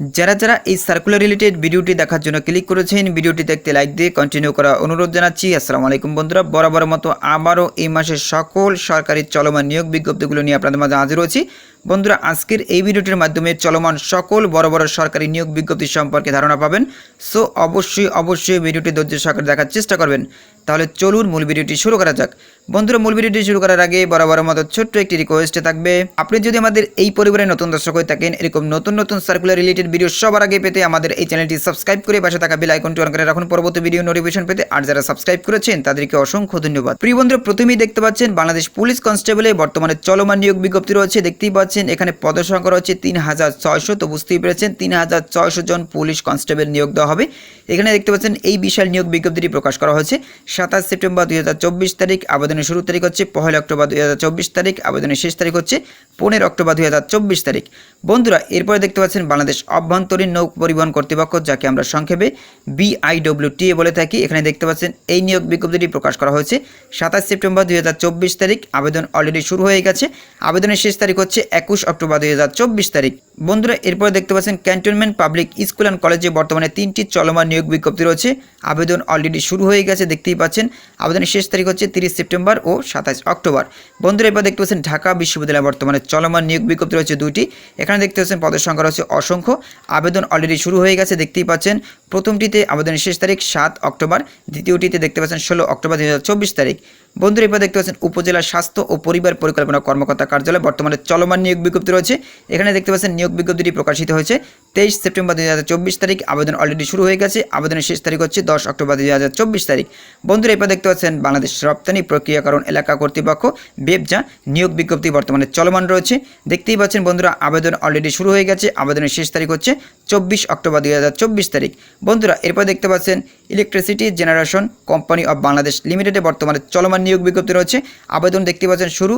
যারা যারা এই সার্কুলার রিলেটেড ভিডিওটি দেখার জন্য ক্লিক করেছেন ভিডিওটি দেখতে লাইক দিয়ে কন্টিনিউ করা অনুরোধ জানাচ্ছি। আসসালামু আলাইকুম বন্ধুরা বরাবর মতো আবারও এই মাসের সকল সরকারি চলমান নিয়োগ বিজ্ঞপ্তিগুলো নিয়ে আপনাদের মাঝে হাজির হয়েছি। বন্ধুরা, আজকের এই ভিডিওটির মাধ্যমে চলমান সকল বড় বড় সরকারি নিয়োগ বিজ্ঞপ্তি সম্পর্কে ধারণা পাবেন। সো অবশ্যই অবশ্যই ভিডিওটি ধৈর্য সহকারে দেখার চেষ্টা করবেন। তাহলে চলুন মূল ভিডিওটি শুরু করা যাক। বন্ধুরা, মূল ভিডিওটি শুরু করার আগে বরাবর মতো ছোট্ট একটি রিকোয়েস্টে থাকবে। আপনি যদি আমাদের এই পরিবারের নতুন দর্শক হয়ে থাকেন, এরকম নতুন নতুন সার্কুলার রিলেটেড ভিডিও সবার আগে পেতে আমাদের এই চ্যানেলটি সাবস্ক্রাইব করে পাশে থাকা বেল আইকনটি অন করে রাখুন। পরবর্তী ভিডিও নোটিফিকেশন পেতে আর যারা সাবস্ক্রাইব করেছেন, তাদেরকে অসংখ্য ধন্যবাদ। প্রিয় বন্ধুরা, প্রথমেই দেখতে পাচ্ছেন বাংলাদেশ পুলিশ কনস্টেবলে বর্তমানে চলমান নিয়োগ বিজ্ঞপ্তি রয়েছে। দেখতেই পাচ্ছেন এখানে পদসংখ্যা রয়েছে তিন হাজার ছয়শো, তো বুঝতেই পেরেছেন তিন হাজার ছয়শো জন পুলিশ কনস্টেবল নিয়োগ দেওয়া হবে। এখানে দেখতে পাচ্ছেন এই বিশাল নিয়োগ বিজ্ঞপ্তিটি প্রকাশ করা হয়েছে। সাতাশ সেপ্টেম্বর দুই হাজার চব্বিশ তারিখ আবেদনের শুরু তারিখ হচ্ছে পহেলা অক্টোবর দুই হাজার চব্বিশ তারিখ, আবেদনের শেষ তারিখ হচ্ছে পনেরো অক্টোবর দুই হাজার চব্বিশ তারিখ। বন্ধুরা, এরপরে দেখতে পাচ্ছেন বাংলাদেশ অভ্যন্তরীণ নৌ পরিবহন কর্তৃপক্ষ, যাকে আমরা সংক্ষেপে বিআইডব্লিউটিএ বলে থাকি, এখানে দেখতে পাচ্ছেন এই নিয়োগ বিজ্ঞপ্তিটি প্রকাশ করা হয়েছে। সাতাশ সেপ্টেম্বর দুই হাজার চব্বিশ তারিখ, আবেদন অলরেডি শুরু হয়ে গেছে। আবেদনের শেষ তারিখ হচ্ছে একুশ অক্টোবর দুই হাজার চব্বিশ তারিখ। বন্ধুরা, এরপরে দেখতে পাচ্ছেন ক্যান্টনমেন্ট পাবলিক স্কুল অ্যান্ড কলেজে বর্তমানে তিনটি চলমান নিয়োগ বিজ্ঞপ্তি রয়েছে। আবেদন অলরেডি শুরু হয়ে গেছে, দেখতেই পাচ্ছেন। আবেদনের শেষ তারিখ হচ্ছে তিরিশ সেপ্টেম্বর ও সাতাশ অক্টোবর। বন্ধুরা এরপর দেখতে পাচ্ছেন ঢাকা বিশ্ববিদ্যালয়ে বর্তমানে চলমান নিয়োগ বিজ্ঞপ্তি রয়েছে দুটি এখানে দেখতে পাচ্ছেন পদের সংখ্যা রয়েছে অসংখ্য। আবেদন অলরেডি শুরু হয়ে গেছে, দেখতেই পাচ্ছেন। প্রথমটিতে আবেদনের শেষ তারিখ সাত অক্টোবর, দ্বিতীয়টিতে দেখতে পাচ্ছেন ষোলো অক্টোবর দুই হাজার চব্বিশ তারিখ। বন্ধুরা, এরপর দেখতে পাচ্ছেন উপজেলা স্বাস্থ্য ও পরিবার পরিকল্পনা কর্মকর্তা কার্যালয়, বর্তমানে চলমান নিয়োগ বিজ্ঞপ্তি রয়েছে। এখানে দেখতে পাচ্ছেন নিয়োগ বিজ্ঞপ্তিটি প্রকাশিত হয়েছে। তেইশ সেপ্টেম্বর দুই হাজার চব্বিশ তারিখ, আবেদন অলরেডি শুরু হয়ে গেছে। আবেদনের শেষ তারিখ হচ্ছে দশ অক্টোবর দুই হাজার চব্বিশ তারিখ। বন্ধুরা, এরপর দেখতে পাচ্ছেন বাংলাদেশ রপ্তানি প্রক্রিয়াকরণ এলাকা কর্তৃপক্ষ, বেবজা, নিয়োগ বিজ্ঞপ্তি বর্তমানে চলমান রয়েছে। দেখতেই পাচ্ছেন বন্ধুরা, আবেদন অলরেডি শুরু হয়ে গেছে। আবেদনের শেষ তারিখ হচ্ছে চব্বিশ অক্টোবর দুই হাজার চব্বিশ তারিখ। বন্ধুরা, এরপর দেখতে পাচ্ছেন electricity generation company of Bangladesh লিমিটেডে বর্তমানে চলমান নিয়োগ বিজ্ঞপ্তি রয়েছে। আবেদন দেখতে পাচ্ছেন শুরু।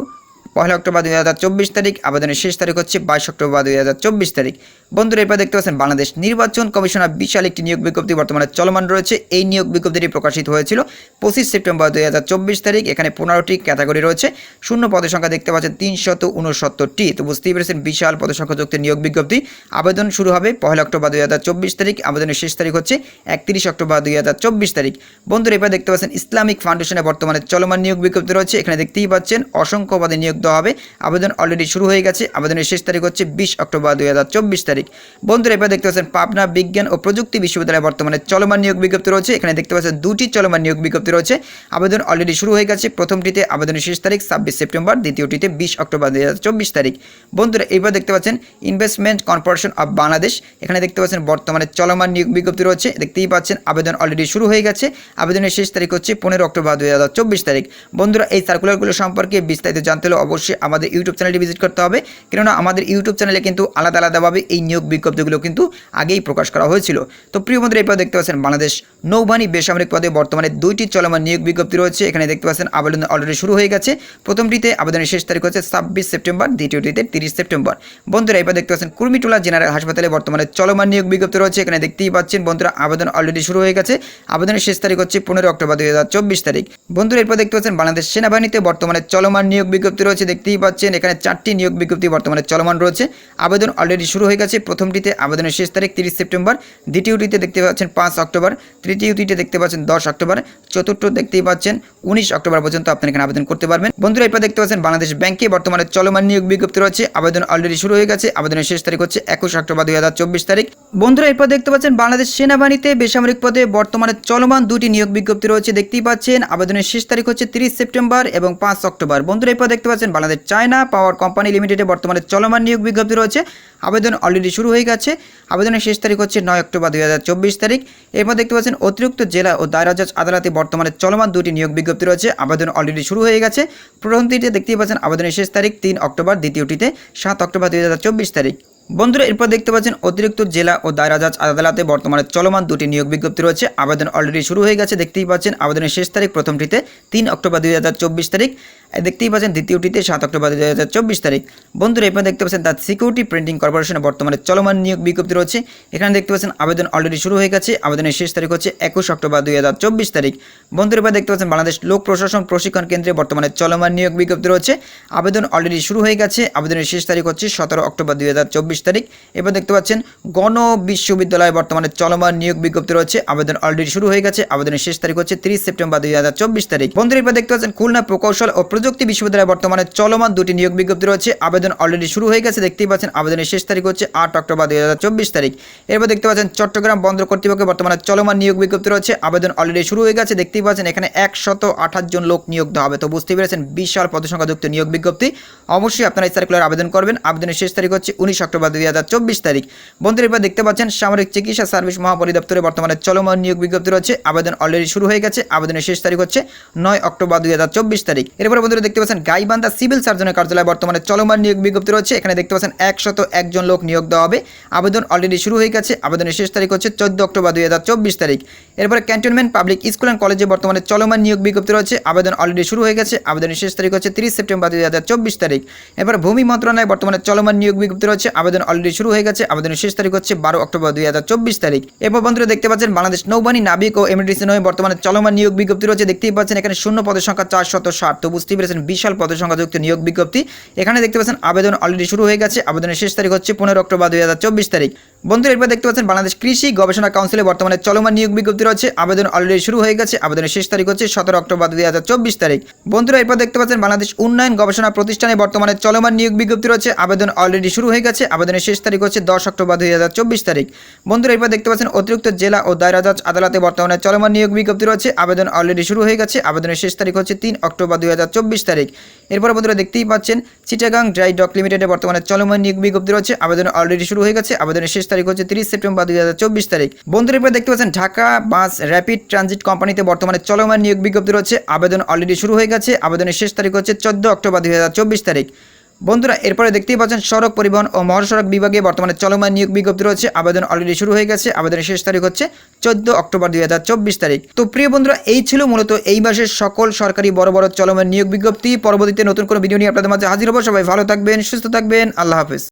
পয়লা অক্টোবর দুই হাজার চব্বিশ তারিখ, আবেদনের শেষ তারিখ হচ্ছে বাইশ অক্টোবর দুই হাজার চব্বিশ তারিখ। বন্ধুরা, এরপর দেখতে পাচ্ছেন, বাংলাদেশ নির্বাচন কমিশনার বিশাল একটি নিয়োগ বিজ্ঞপ্তি বর্তমানে চলমান রয়েছে। এই নিয়োগ বিজ্ঞপ্তিটি প্রকাশিত হয়েছিল পঁচিশ সেপ্টেম্বর দুই হাজার চব্বিশ তারিখ, এখানে পনেরোটি ক্যাটাগরি রয়েছে। শূন্য পদের সংখ্যা দেখতে পাচ্ছেন তিনশত উনসত্তরটি। তো বুঝতেই পেরেছেন, বিশাল পদের সংখ্যা যুক্ত নিয়োগ বিজ্ঞপ্তি। আবেদন শুরু হবে পহেলা অক্টোবর দুই হাজার চব্বিশ তারিখ, আবেদনের শেষ তারিখ হচ্ছে একত্রিশ অক্টোবর দুই হাজার চব্বিশ তারিখ। বন্ধুরা এবার দেখতে পাচ্ছেন ইসলামিক ফাউন্ডেশনে বর্তমানে চলমান নিয়োগ বিজ্ঞপ্তি রয়েছে। এখানে দেখতেই পাচ্ছেন অসংখ্য পদে নিয়োগ দেওয়া হবে। আবেদন অলরেডি শুরু হয়ে গেছে। আবেদনের শেষ তারিখ হচ্ছে বিশ অক্টোবর দুই হাজার চব্বিশ তারিখ। বন্ধুরা, এবার দেখতে পাচ্ছেন পাবনা বিজ্ঞান ও প্রযুক্তি বিশ্ববিদ্যালয়ে বর্তমানে চলমান নিয়োগ বিজ্ঞপ্তি রয়েছে। এখানে দেখতে পাচ্ছেন দুটি চলমান নিয়োগ বিজ্ঞপ্তি রয়েছে। আবেদন অলরেডি শুরু হয়ে গেছে। প্রথমটিতে আবেদনের শেষ তারিখ ছাব্বিশ সেপ্টেম্বর, দ্বিতীয়টিতে বিশ অক্টোবর দুই হাজার চব্বিশ তারিখ। বন্ধুরা, এবার দেখতে পাচ্ছেন ইনভেস্টমেন্ট কর্পোরেশন অফ বাংলাদেশ। এখানে দেখতে পাচ্ছেন বর্তমানে চলমান নিয়োগ বিজ্ঞপ্তি রয়েছে। দেখতেই পাচ্ছেন আবেদন অলরেডি শুরু হয়ে গেছে। আবেদনের শেষ তারিখ হচ্ছে পনেরো অক্টোবর দুই হাজার চব্বিশ তারিখ। বন্ধুরা, এই সার্কুলারগুলো সম্পর্কে বিস্তারিত জানতে হলে অবশ্যই আমাদের ইউটিউব চ্যানেলটি ভিজিট করতে হবে। কেননা আমাদের ইউটিউব চ্যানেলে কিন্তু আলাদা আলাদাভাবে এই নিয়োগ বিজ্ঞপ্তিগুলো কিন্তু আগেই প্রকাশ করা হয়েছিল। তো প্রিয় বন্ধুরা, এরপর দেখতে পাচ্ছেন বাংলাদেশ নৌবাহিনী বেসামরিক পদে বর্তমানে দুইটি চলমান নিয়োগ বিজ্ঞপ্তি রয়েছে। এখানে দেখতে পাচ্ছেন আবেদন অলরেডি শুরু হয়ে গেছে। প্রথমটিতে আবেদনের শেষ তারিখ হচ্ছে ছাব্বিশ সেপ্টেম্বর, দ্বিতীয়টিতে তিরিশ সেপ্টেম্বর। বন্ধুরা, এরপর দেখতে পাচ্ছেন কুর্মিটোলা জেনারেল হাসপাতালে বর্তমানে চলমান নিয়োগ বিজ্ঞপ্তি রয়েছে। এখানে দেখতেই পাচ্ছেন বন্ধুরা, আবেদন অলরেডি শুরু হয়ে গেছে। আবেদনের শেষ তারিখ হচ্ছে পনেরো অক্টোবর দুই হাজার চব্বিশ তারিখ। বন্ধুরা, এরপর দেখতে পাচ্ছেন বাংলাদেশ সেনাবাহিনীতে বর্তমানে চলমান নিয়োগ বিজ্ঞপ্তি রয়েছে, দেখতেই পাচ্ছেন, এখানে চারটি নিয়োগ বিজ্ঞপ্তি বর্তমানে চলমান রয়েছে। আবেদন অলরেডি শুরু হয়ে গেছে। প্রথমটিতে আবেদনের শেষ তারিখ তিরিশ সেপ্টেম্বর। দ্বিতীয়টিতে দেখতে পাচ্ছেন পাঁচ অক্টোবর। তৃতীয়টিতে দেখতে পাচ্ছেন দশ অক্টোবর। চতুর্থ দেখতেই পাচ্ছেন উনিশ অক্টোবর পর্যন্ত আপনি এখানে আবেদন করতে পারবেন। বন্ধুরা, এরপর দেখতে পাচ্ছেন বাংলাদেশ ব্যাংকে বর্তমানে চলমান নিয়োগ বিজ্ঞপ্তি রয়েছে। আবেদন অলরেডি শুরু হয়ে গেছে। আবেদনের শেষ তারিখ হচ্ছে একুশ অক্টোবর দুই হাজার চব্বিশ তারিখ। বন্ধুরা, এরপর দেখতে পাচ্ছেন বাংলাদেশ সেনাবাহিনীতে বেসামরিক পদে বর্তমানে চলমান দুটি নিয়োগ বিজ্ঞপ্তি রয়েছে। দেখতেই পাচ্ছেন, আবেদনের শেষ তারিখ হচ্ছে তিরিশ সেপ্টেম্বর এবং পাঁচ অক্টোবর। বন্ধুরা, এরপর দেখতে পাচ্ছেন বাংলাদেশ চায়না পাওয়ার কোম্পানি লিমিটেডে বর্তমানে চলমান নিয়োগ বিজ্ঞপ্তি রয়েছে। আবেদন অলরেডি শুরু হয়ে গেছে। আবেদনের শেষ তারিখ হচ্ছে নয় অক্টোবর দুই হাজার চব্বিশ তারিখ। এরপর দেখতে পাচ্ছেন অতিরিক্ত জেলা ও দায়রা জজ আদালতে বর্তমানে চলমান দুটি নিয়োগ বিজ্ঞপ্তি রয়েছে। আবেদন অলরেডি শুরু হয়ে গেছে। প্রথমটিতে দেখতেই পাচ্ছেন আবেদনের শেষ তারিখ তিন অক্টোবর, দ্বিতীয়টিতে সাত অক্টোবর দুই হাজার চব্বিশ তারিখ। বন্ধুরা, এরপর দেখতে পাচ্ছেন অতিরিক্ত জেলা ও দায়রা জজ আদালতে বর্তমানে চলমান দুটি নিয়োগ বিজ্ঞপ্তি রয়েছে। আবেদন অলরেডি শুরু হয়ে গেছে। দেখতেই পাচ্ছেন আবেদনের শেষ তারিখ প্রথমটিতে তিন অক্টোবর দুই হাজার চব্বিশ তারিখ। দেখতেই পাচ্ছেন, দ্বিতীয়টিতে সাত অক্টোবর দুই হাজার চব্বিশ তারিখ। বন্ধুরা এরপর দেখতে পাচ্ছেন তার সিকিউরিটি প্রিন্টিং কর্পোরেশনে বর্তমানে চলমান নিয়োগ বিজ্ঞপ্তি রয়েছে। এখানে দেখতে পাচ্ছেন, আবেদন অলরেডি শুরু হয়ে গেছে। আবেদনের শেষ তারিখ হচ্ছে একুশ অক্টোবর দুই হাজার চব্বিশ তারিখ। বন্ধুরা, এবার দেখতে পাচ্ছেন, বাংলাদেশ লোক প্রশাসন প্রশিক্ষণ কেন্দ্রে বর্তমানে চলমান নিয়োগ বিজ্ঞপ্তি রয়েছে। আবেদন অলরেডি শুরু হয়ে গেছে। আবেদনের শেষ তারিখ হচ্ছে সতেরো অক্টোবর দুই হাজার চব্বিশ তারিখ। এবার দেখতে পাচ্ছেন গণ বিশ্ববিদ্যালয়ে বর্তমানে চলমান নিয়োগ বিজ্ঞপ্তি রয়েছে। আবেদন অলরেডি শুরু হয়ে গেছে। আবেদনের শেষ তারিখ হচ্ছে তিরিশ সেপ্টেম্বর দুই হাজার চব্বিশ তারিখ। বন্ধুরা, এবার দেখতে পাচ্ছেন, খুলনা প্রকৌশল ও প্রযুক্তি বিশ্ববিদ্যালয়ে বর্তমানে চলমান দুটি নিয়োগ বিজ্ঞপ্তি রয়েছে। আবেদন অলরেডি শুরু হয়ে গেছে। দেখতেই পাচ্ছেন, আবেদনের শেষ তারিখ হচ্ছে আট অক্টোবর দুই হাজার চব্বিশ তারিখ। এরপর দেখতে পাচ্ছেন, চট্টগ্রাম বন্দর কর্তৃপক্ষের বর্তমানে চলমান নিয়োগ বিজ্ঞপ্তি রয়েছে। আবেদন অলরেডি শুরু হয়ে গেছে। দেখতেই পাচ্ছেন, এখানে একশত আঠাশ জন লোক নিয়োগ দেওয়া হবে। তো বুঝতে পেরেছেন, বিশাল পদসংখ্যাযুক্ত নিয়োগ বিজ্ঞপ্তি। অবশ্যই আপনারা এই সার্কুলার আবেদন করবেন। আবেদনের শেষ তারিখ হচ্ছে উনিশ অক্টোবর দুই হাজার চব্বিশ তারিখ। বন্ধুরা এবার দেখতে পাচ্ছেন, সামরিক চিকিৎসা সার্ভিস মহাপরিদপ্তরে বর্তমানে চলমান নিয়োগ বিজ্ঞপ্তি রয়েছে। আবেদন অলরেডি শুরু হয়ে গেছে। আবেদনের শেষ তারিখ হচ্ছে নয় অক্টোবর দুই হাজার চব্বিশ তারিখ। এরপরে বন্ধুরা দেখতে পাচ্ছেন, গাইবান্ধা সিভিল সার্জনের কার্যালয়ে বর্তমানে চলমান নিয়োগ বিজ্ঞপ্তি রয়েছে। এখানে দেখতে পাচ্ছেন, একশত একজন লোক নিয়োগ দেওয়া হবে। আবেদন অলরেডি শুরু হয়ে গেছে। আবেদনের শেষ তারিখ হচ্ছে চোদ্দ অক্টোবর দুই হাজার চব্বিশ তারিখ। এরপরে ক্যান্টনমেন্ট পাবলিক স্কুল অ্যান্ড কলেজে বর্তমানে চলমান নিয়োগ বিজ্ঞপ্তি রয়েছে। আবেদন অলরেডি শুরু হয়ে গেছে। আবেদনের শেষ তারিখ হচ্ছে তিরিশ সেপ্টেম্বর দুই হাজার চব্বিশ তারিখ। এরপর ভূমি মন্ত্রণালয়ে বর্তমানে চলমান নিয়োগ বিজ্ঞপ্তি রয়েছে। আবেদন অলরেডি শুরু হয়ে গেছে। আবেদনের শেষ তারিখ হচ্ছে বারো অক্টোবর দুই হাজার চব্বিশ তারিখ। এরপর বন্ধুরা দেখতে পাচ্ছেন, বাংলাদেশ নৌবাহিনী নাবিক ও এমডিসি নয় বর্তমানে চলমান নিয়োগ বিজ্ঞপ্তি রয়েছে। দেখতেই পাচ্ছেন, এখানে শূন্য পদের সংখ্যা চারশত ষাট। তো পেরেছেন বিশাল পদের সংখ্যাযুক্ত নিয়োগ বিজ্ঞপ্তি। এখানে দেখতে পাচ্ছেন আবেদন অলরেডি শুরু হয়ে গেছে। আবেদনের শেষ তারিখ হচ্ছে পনেরো অক্টোবর দুই হাজার চব্বিশ তারিখ। বন্ধুরা, এরপর দেখতে পাচ্ছেন বাংলাদেশ কৃষি গবেষণা কাউন্সিলে বর্তমানে চলমান নিয়োগ বিজ্ঞপ্তি রয়েছে। আবেদন অলরেডি শুরু হয়ে গেছে। আবেদনের শেষ তারিখ হচ্ছে সতেরো অক্টোবর দুই হাজার চব্বিশ তারিখ। বন্ধুরা, এরপর দেখতে পাচ্ছেন বাংলাদেশ উন্নয়ন গবেষণা প্রতিষ্ঠানে বর্তমানে চলমান নিয়োগ বিজ্ঞপ্তি রয়েছে। আবেদন অলরেডি শুরু হয়ে গেছে। আবেদনের শেষ তারিখ হচ্ছে দশ অক্টোবর দুই হাজার চব্বিশ তারিখ। বন্ধুরা, এরপর দেখতে পাচ্ছেন অতিরিক্ত জেলা ও দায়রা আদালতে বর্তমানে চলমান নিয়োগ বিজ্ঞপ্তি রয়েছে। আবেদন অলরেডি শুরু হয়ে গেছে। আবেদনের শেষ তারিখ হচ্ছে তিন অক্টোবর দুই হাজার চব্বিশ তারিখ। এরপর বন্ধুরা দেখতেই পাচ্ছেন, চিটাগাং ড্রাই ডক লিমিটেডে বর্তমানে চলমান নিয়োগ বিজ্ঞপ্তি রয়েছে। আবেদন অলরেডি শুরু হয়ে গেছে। আবেদনের শেষ তারিখ হচ্ছে তিরিশ সেপ্টেম্বর দুই হাজার চব্বিশ তারিখ। বন্ধুরা এরপর দেখতে পাচ্ছেন, ঢাকা বাস র্যাপিড ট্রানজিট কোম্পানিতে বর্তমানে চলমান নিয়োগ বিজ্ঞপ্তি রয়েছে। আবেদন অলরেডি শুরু হয়ে গেছে। আবেদনের শেষ তারিখ হচ্ছে চোদ্দ অক্টোবর দুই হাজার চব্বিশ তারিখ। বন্ধুরা, এরপরে দেখতেই পাচ্ছেন সড়ক পরিবহন ও মহাসড়ক বিভাগে বর্তমানে চলমান নিয়োগ বিজ্ঞপ্তি রয়েছে। আবেদন অলরেডি শুরু হয়ে গেছে। আবেদনের শেষ তারিখ হচ্ছে চোদ্দ অক্টোবর দুই হাজার চব্বিশ তারিখ। তো প্রিয় বন্ধুরা, এই ছিল মূলত এই মাসের সকল সরকারি বড় বড় চলমান নিয়োগ বিজ্ঞপ্তি। পরবর্তীতে নতুন কোনো ভিডিও নিয়ে আপনাদের মাঝে হাজির হব। সবাই ভালো থাকবেন, সুস্থ থাকবেন। আল্লাহ হাফিজ।